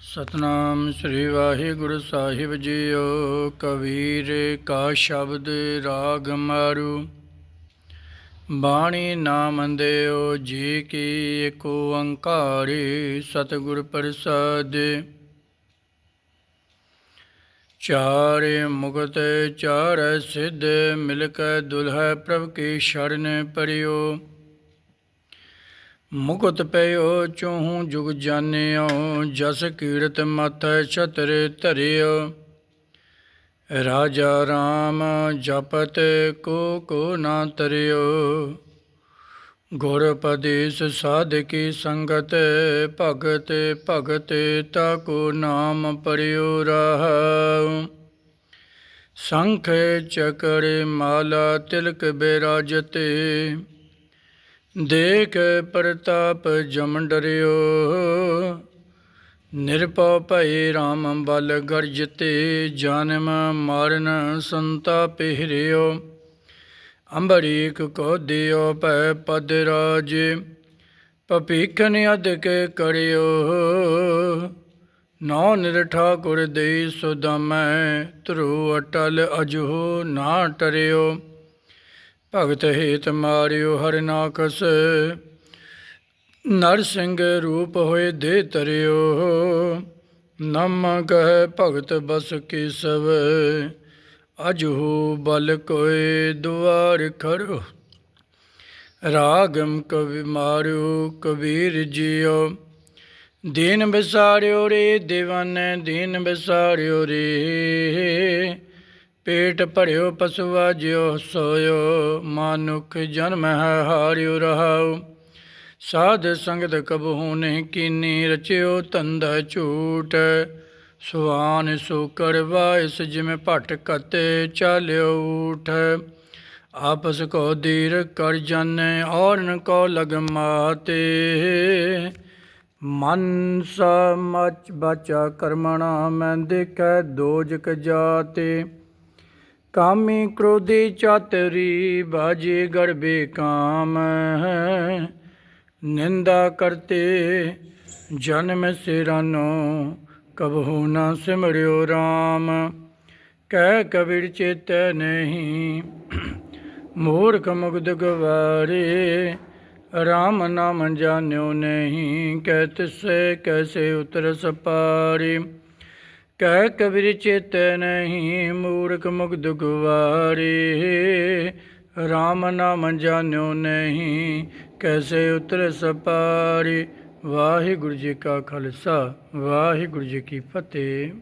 ਸਤਨਾਮ ਸ੍ਰੀ ਵਾਹਿਗੁਰੂ ਸਾਹਿਬ ਜੀਓ, ਕਬੀਰ ਕਾ ਸ਼ਬਦ ਰਾਗ ਮਾਰੂ। ਬਾਣੀ ਨਾਮ ਦਿਓ, ਜੀ ਕੀ ਏਕ ਓੰਕਾਰੀ ਸਤਿਗੁਰ ਪ੍ਰਸਾਦ। ਚਾਰੇ ਮੁਕਤ, ਚਾਰ ਸਿੱਧ ਮਿਲ ਕੈ ਦੁਲਹੈ ਪ੍ਰਭ ਕੀ ਸ਼ਰਨ ਪਰਿਓ। ਮੁਕਤ ਪਇਓ ਚੋਹੂ ਜੁਗ ਜਾਣਿਓ, ਜਸ ਕੀਰਤ ਮਥੈ ਛਤਰ ਧਰਿਓ। ਰਾਜਾ ਰਾਮ ਜਪਤ ਕੋ ਕੋ ਨਾ ਤਰਿਓ। ਗੁਰ ਪਦੇਸ ਸਾਧਕੀ ਸੰਗਤ, ਭਗਤ ਭਗਤ ਤਾ ਕੋ ਨਾਮ ਪਰਿਓ ਰਹਾਉ ਸੰਖ ਚਕਰ ਮਾਲਾ ਤਿਲਕ ਬਿਰਾਜਤੇ। ਦੇਖ ਪ੍ਰਤਾਪ ਜਮ ਡਰਿਓ। ਨਿਰਭਉ ਭਈ RAM ਬਲ ਗਰਜਤੇ ਜਨਮ ਮਾਰਨ ਸੰਤਾ ਹਿਰਿਓ ਅੰਬਰੀਕ ਕੋ ਦਿਓ ਭੈ ਪਦ ਰਾਜ ਪਪੀਖਨ ਅਦਕ ਕਰਿਓ। ਨੌ ਨਿਰ ਠਾਕੁਰ ਦੇਈ ਸੁਦਮੈ ਧਰੂ ਅਟਲ ਅਜੋ ਨਾ ਟਰਿਓ। ਭਗਤ ਹੇਤ ਮਾਰਿਓ ਹਰਿ ਨਾਕਸ ਨਰ ਸਿੰਘ ਰੂਪ ਹੋਏ ਦੇ ਤਰਿਓ। ਨਮ ਕਹੈ ਭਗਤ ਬਸ ਕੀ ਅਜਹੂ ਬਲ ਕੋਏ ਦੁਆਰ ਖੜੋ। ਰਾਗਮ ਕਵਿ ਮਾਰਿਓ ਕਬੀਰ ਜੀਓ। ਦੀਨ ਬਿਸਾਰਿਓ ਰੇ, ਦਿਵਨ ਦੀਨ ਬਿਸਾਰਿਓ ਰੇ। ਪੇਟ ਭਰਿਓ ਪਸਵਾ ਜਿਉ ਸੋਇਓ, ਮਾਨੁਖ ਜਨਮ ਹੈ ਹਾਰਿਓ ਰਹਾਉ। ਸਾਧ ਸੰਗਤ ਕਬਹੂ ਨਹੀਂ ਕੀਨੀ ਰਚਿਓ ਧੰਦਾ ਝੂਟ। ਸੁਆਨ ਸੋ ਕਰਵਾ ਇਸ ਜਿਵੇਂ ਭਟ ਕਤੇ ਚਾਲਿਓ ਊਠ। ਆਪਸ ਕੋ ਦੀਰ ਕਰ ਜਾਣੇ ਔਰਨ ਕੋ ਲਗ ਮਾਤੇ। ਮਨ ਸਾ ਮਚ ਬਚਾ ਕਰਮਣਾ, ਮੈਂ ਦੇਖੈ ਦੋਜਕ ਜਾਤੇ। ਕਾਮੀ ਕ੍ਰੋਧੀ ਚਾਤਰੀ ਬਾਜੇ ਗਰਬੇ ਕਾਮ ਨਿੰਦਾ ਕਰਤੇ ਜਨਮ ਸਿਰਾਨੋ, ਕਬਹੂ ਨਾ ਸਿਮਰਿਓ RAM ਕਹਿ ਕਬੀਰ ਚੇਤ ਨਹੀਂ, ਮੂਰਖ ਮੁਗਧ ਗਵਾਰੇ। RAM ਨਾਮ ਜਾਣਿਓ ਨਹੀਂ, ਕਹਿ ਤਿਸੈ ਕੈਸੇ ਉਤਰ ਸਪਾਰੀ। ਕਹਿ ਕਬੀਰ ਚੇਤੈ ਨਹੀਂ, ਮੂਰਖ ਮੁਗਧ ਗਵਾਰੇ। RAM ਨਾਮ ਜਾਣਿਓ ਨਹੀਂ, ਕੈਸੇ ਉਤਰ ਸਪਾਰੀ। ਵਾਹਿਗੁਰੂ ਜੀ ਕਾ ਖਾਲਸਾ, ਵਾਹਿਗੁਰੂ ਜੀ ਕੀ ਫਤਿਹ।